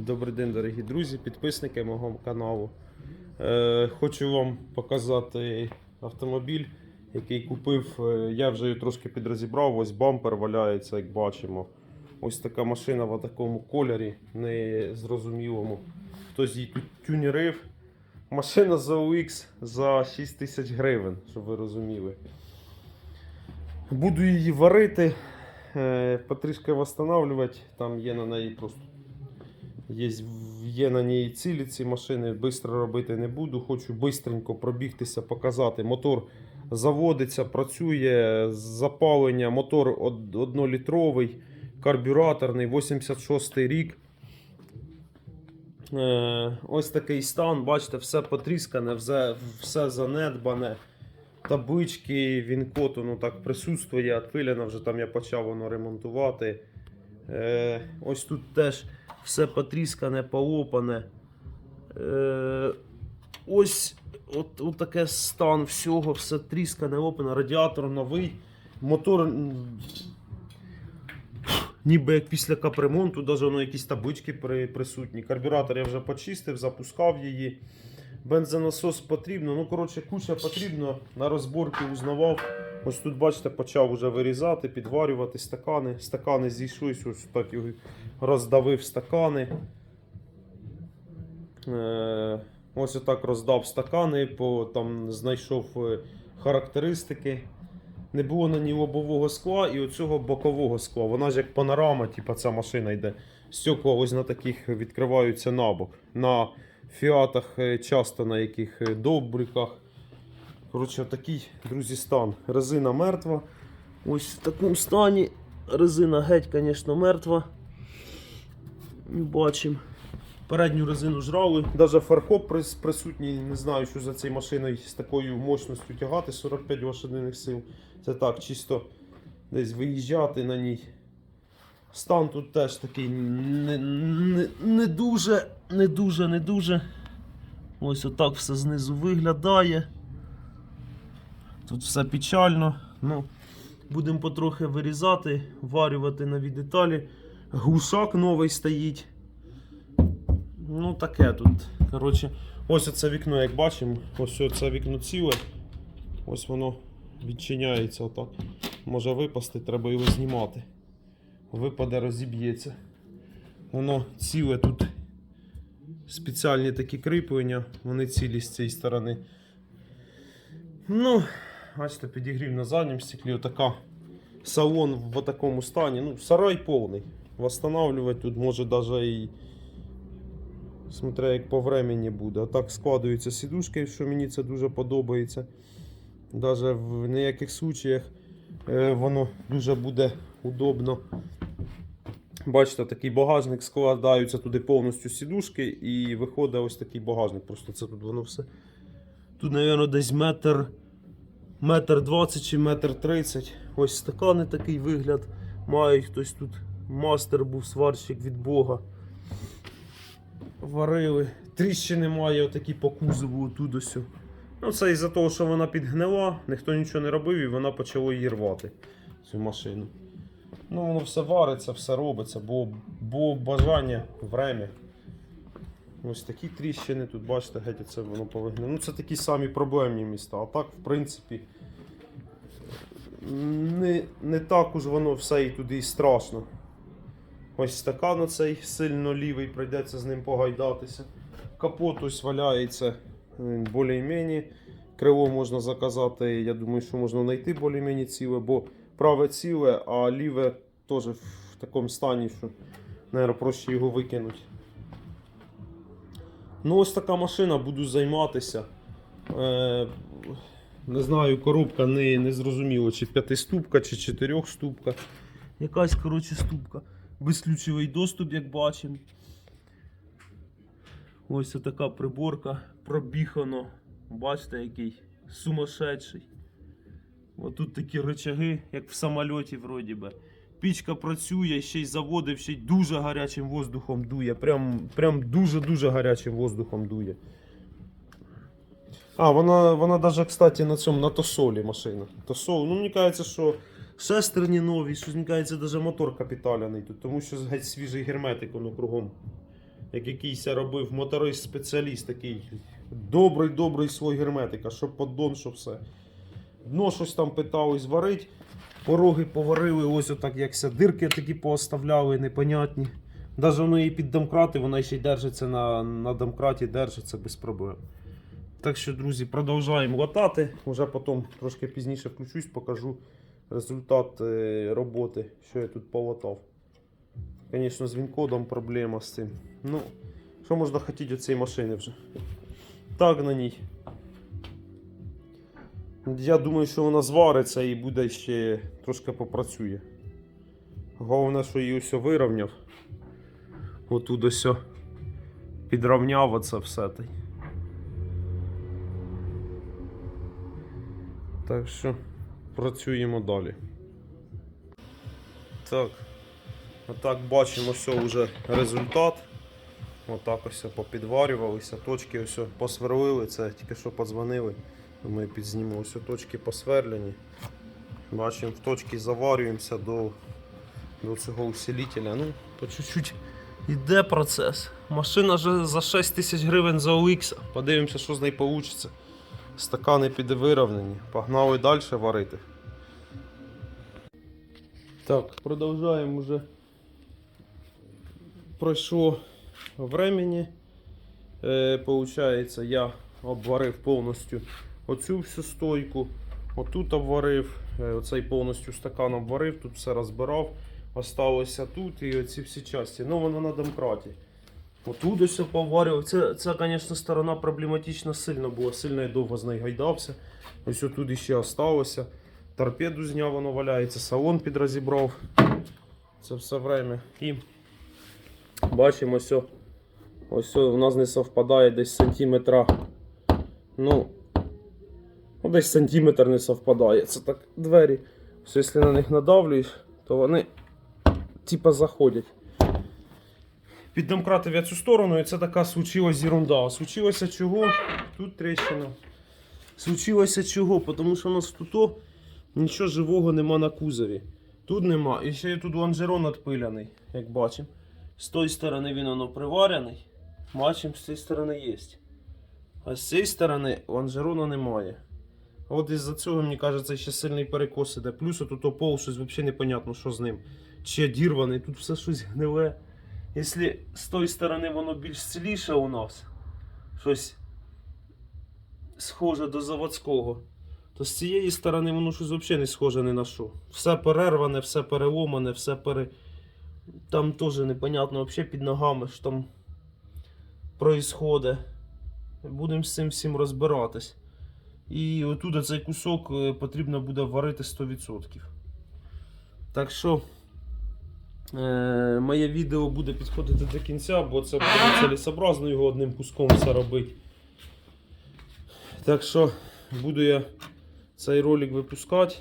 Добрий день, дорогі друзі, підписники мого каналу. Е, хочу вам показати автомобіль, який купив. Е, Я вже його трошки підрозібрав. Ось бампер валяється, як бачимо. Ось така машина в такому кольорі, незрозумілому. Хтось її тут тюнерив. Машина за OX за 6 тисяч гривень, щоб ви розуміли. Буду її варити, е, потрішки встановлювати. Там є на неї просто Є, є на ній цілі ці машини, швидко робити не буду. Хочу швидко пробігтися, показати. Мотор заводиться, працює, запалення, мотор 1-літровий, карбюраторний, 86 рік. Е, ось такий стан, бачите, все потріскане, все, все занедбане. Таблички, він ну так присутствує, відпилена вже там я почав воно ремонтувати. Е, ось тут теж все потріскане, полопане. Е, ось от, от таке стан всього, все тріскане, лопане, радіатор новий. Мотор ніби як після капремонту, навіть воно якісь таблички при, присутні. Карбюратор я вже почистив, запускав її. Бензонасос потрібно. Ну, коротше, куча потрібно. На розборки узнавав. Ось тут, бачите, почав вже вирізати, підварювати стакани. Стакани зійшлись, ось так його роздавив стакани. Е, ось отак роздав стакани, по, там знайшов е, характеристики. Не було на ній лобового скла і оцього бокового скла. Вона ж як панорама, типу, ця машина йде. Стекла ось на таких відкриваються набок. На фіатах е, часто на яких довбриках. Коротше, такий, друзі, стан. Резина мертва. Ось в такому стані. Резина геть, звісно, мертва. Бачимо. Передню резину жрали. Навіть фаркоп присутній. Не знаю, що за цією машиною з такою мощністю тягати 45 лошадиних сил. Це так, чисто десь виїжджати на ній. Стан тут теж такий не, не, не дуже, не дуже, не дуже. Ось отак все знизу виглядає. Тут все печально. Ну, будемо потрохи вирізати, варювати нові деталі. Глушак новий стоїть. Ну, таке тут. Коротше, ось це вікно, як бачимо, ось це вікно ціле. Ось воно відчиняється отак. Може випасти, треба його знімати. Випаде, розіб'ється. Воно ціле тут. Спеціальні такі кріплення, вони цілі з цієї сторони. Ну, бачите, підігрів на задньому стеклі. Отака салон в такому стані. Ну, сарай повний. Восстанавливати тут може навіть і. Смотря як по времени буде. А так складаються сідушки, що мені це дуже подобається. Даже в ніяких случаях е, воно дуже буде удобно. Бачите, такий багажник складаються туди повністю сідушки і виходить ось такий багажник. Просто це тут воно все. Тут, мабуть, десь метр, метр 20 чи метр 30. Ось стакани такий вигляд мають. Хтось тут мастер був сварщик від Бога. Варили. Тріщини має отакі по кузову отут. Ну, це із-за того, що вона підгнила, ніхто нічого не робив і вона почала її рвати, цю машину. Ну, воно все вариться, все робиться, бо, бо бажання, время. Ось такі тріщини тут, бачите, геть це воно повигне. Ну, це такі самі проблемні міста. А так, в принципі, не, не так уж воно все і туди і страшно. Ось стакан оцей сильно лівий, прийдеться з ним погайдатися. Капот ось валяється більш-менш. Крило можна заказати, я думаю, що можна знайти більш-менш ціле, бо праве ціле, а ліве теж в такому стані, що, мабуть, проще його викинути. Ну, ось така машина, буду займатися. Е, не знаю, коробка не, не зрозуміло, чи п'ятиступка, чи чотирьохступка. Якась, коротше, ступка. Безключовий доступ, як бачимо. Ось така приборка. Пробіхано. Бачите, який сумасшедший. Отут такі рычаги, як в самольоті, вроді би. Пічка працює, ще й заводив, ще й дуже гарячим воздухом дує. Прям, прям дуже-дуже гарячим воздухом дує. А, вона, вона даже, кстати, на цьому, на тосолі машина. Тосол. Ну, мені кажеться, що шестерні нові, що мені кажеться, мотор капіталяний тут, тому що геть свіжий герметик воно кругом як якийсь робив моторист-спеціаліст такий. Добрий, добрий свой герметик, а що поддон, що все. Дно щось там питались варить. Пороги поварили, ось отак якся. Дирки такі пооставляли, непонятні. Навіть воно і під домкрати, вона ще й держиться на, на домкраті, держиться без проблем. Так що, друзі, продовжуємо латати. Уже потім трошки пізніше включусь, покажу результат е, роботи, що я тут полатав. Звісно, з вінкодом проблема з цим. Ну, що можна хотіти від цієї машини вже? Так на ній. Я думаю, що вона звариться і буде ще трошки попрацює. Головне, що її все вирівняв. Отут о підрівняв оце все. та. Так що працюємо далі. Так. Отак бачимо все вже результат. Отак ось попідварювалися, точки ось посверлили, це тільки що подзвонили. Ми підзнімемо ось точки посверлені. Бачимо, в точки заварюємося до, до цього усилителя. Ну, по чуть-чуть йде процес. Машина вже за 6 тисяч гривень за OX. Подивимося, що з нею вийде. Стакани підвиравнені. Погнали далі варити. Так, продовжуємо вже. Пройшло времени. Е, получається, я обварив повністю оцю всю стойку. Отут обварив, е, оцей повністю стакан обварив, тут все розбирав. Осталося тут і оці всі часті. Ну воно на домкраті. Отут ось поварював. Це, це, звісно, сторона проблематична сильно була, сильно я довго з. Ось тут іще осталося. Торпеду зняв, воно валяється, салон підрозібрав. Це все время. І бачимо, ось, ось у нас не совпадає десь сантиметра. Ну, ну, десь сантиметр не совпадає. Це так двері. Ось, якщо на них надавлюєш, то вони типа заходять. Піддомкратив я цю сторону, і це така случилась ерунда. Случилося чого? Тут тріщина. Случилося чого? Тому що у нас тут нічого живого нема на кузові. Тут нема. І ще є тут лонжерон відпиляний, як бачимо. З тої сторони він воно приварений. Бачимо, з цієї сторони є. А з цієї сторони лонжерона немає. От із-за цього, мені кажеться, ще сильний перекос іде. Плюс тут опол щось взагалі непонятно, що з ним. Чи одірваний, тут все щось гниле. Якщо з тої сторони воно більш ціліше у нас, щось схоже до заводського, то з цієї сторони воно щось взагалі не схоже ні на що. Все перерване, все переломане, все пере. Там теж непонятно взагалі під ногами, що там происходить. Будемо з цим всім розбиратись. І отут цей кусок е, потрібно буде варити 100%. Так що. Е, моє відео буде підходити до кінця, бо це буде цілесообразно його одним куском все робити. Так що буду я цей ролик випускати.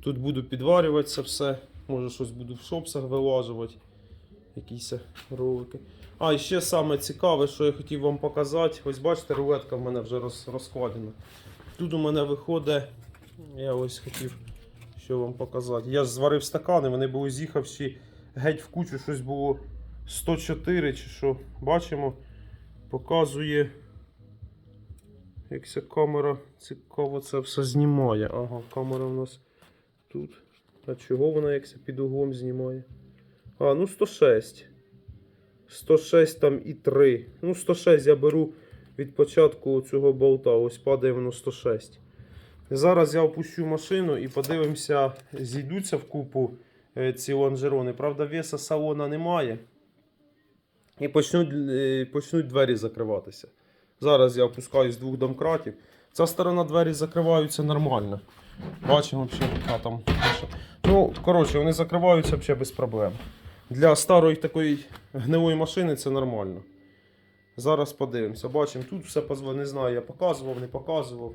Тут буду підварювати це все. Може щось буду в шопсах вилажувати. Якісь ролики. А, і ще саме цікаве, що я хотів вам показати. Ось бачите, рулетка в мене вже роз, розкладена. Тут у мене виходить. Я ось хотів що вам показати. Я зварив стакани, вони були з'їхавші геть в кучу, щось було 104 чи що. Бачимо, показує. Як ця камера цікаво це все знімає. Ага, камера у нас тут. А чого вона якся під углом знімає? А, ну 106. 106 там і 3. Ну, 106 я беру від початку цього болта. Ось падає воно 106. Зараз я опущу машину і подивимося, зійдуться в купу е, ці лонжерони. Правда, веса салона немає. І почнуть, е, почнуть двері закриватися. Зараз я опускаю з двох домкратів. Ця сторона двері закриваються нормально. Бачимо, взагалі, яка там. Ну, коротше, вони закриваються взагалі без проблем. Для старої такої гнилої машини це нормально. Зараз подивимося. Бачимо, тут все позв- не знаю, я показував, не показував.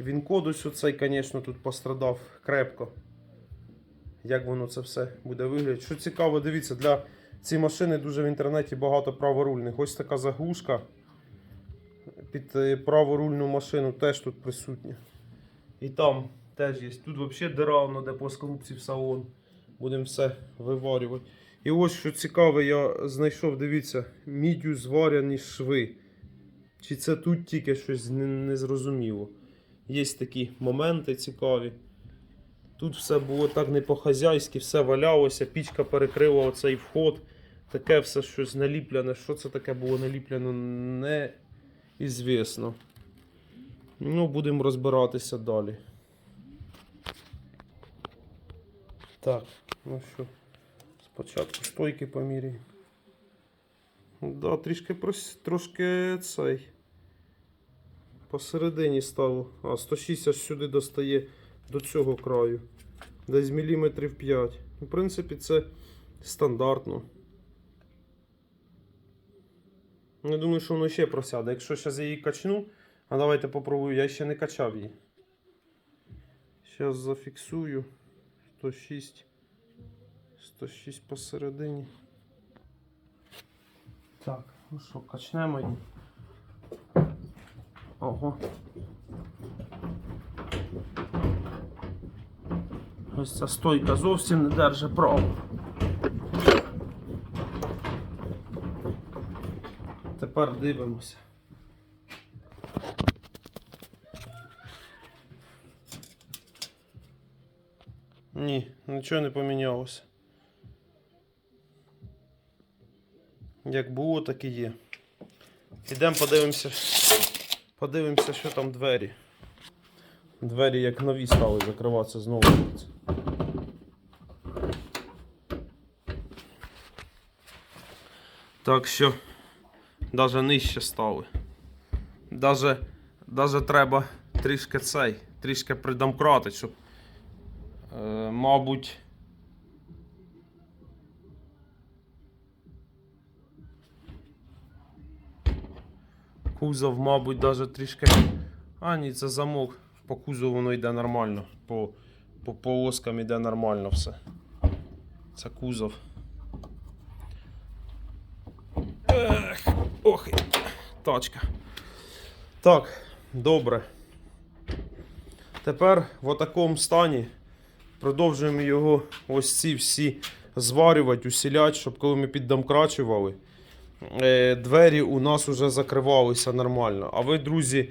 Він кодус оцей, звісно, тут пострадав крепко. Як воно це все буде виглядати. Що цікаво, дивіться, для цієї машини дуже в інтернеті багато праворульних. Ось така заглушка під е, праворульну машину теж тут присутня. І там теж є. Тут взагалі дира, де по скорупції в салон. Будемо все виварювати. І ось що цікаве, я знайшов, дивіться, міддю зваряні шви. Чи це тут тільки щось незрозуміло. Є такі моменти цікаві. Тут все було так не по-хазяйськи, все валялося, пічка перекрила оцей вход. Таке все щось наліплене. Що це таке було наліплено, неізвісно. Ну, будемо розбиратися далі. Так, ну що, спочатку стойки поміряємо. Да, трішки трошки цей. Посередині стало. А, 106 аж сюди достає до цього краю. Десь міліметрів 5. В принципі, це стандартно. Я думаю, що воно ще просяде. Якщо зараз я її качну, а давайте попробую, я ще не качав її. Зараз зафіксую. 106. 106 посередині. Так, ну що, качнемо її. Ого. Ось ця стойка зовсім не держить право. Тепер дивимося. Нічого не помінялося. Як було, так і є. Ідемо подивимося. Подивимося, що там двері. Двері як нові стали закриватися знову. Так що навіть нижче стали. Даже треба трішки цей, трішки придомкратити, щоб, мабуть. Кузов, мабуть, даже трішки. А, ні, це замок. По кузову воно йде нормально. По, по полоскам йде нормально все. Це кузов. Ех, ох, тачка. Так, добре. Тепер в такому стані продовжуємо його ось ці всі зварювати, усілять, щоб коли ми піддомкрачували, е, двері у нас вже закривалися нормально. А ви, друзі,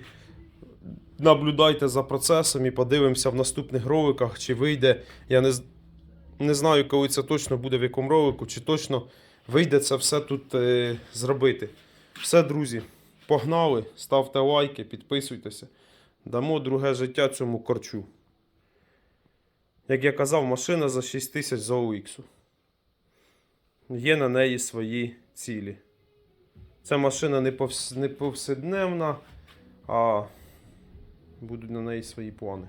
наблюдайте за процесом і подивимося в наступних роликах, чи вийде. Я не, не знаю, коли це точно буде, в якому ролику, чи точно вийде це все тут е, зробити. Все, друзі, погнали, ставте лайки, підписуйтеся. Дамо друге життя цьому корчу. Як я казав, машина за 6 тисяч за OX. Є на неї свої цілі. Ця машина не, не повседневна, а будуть на неї свої плани.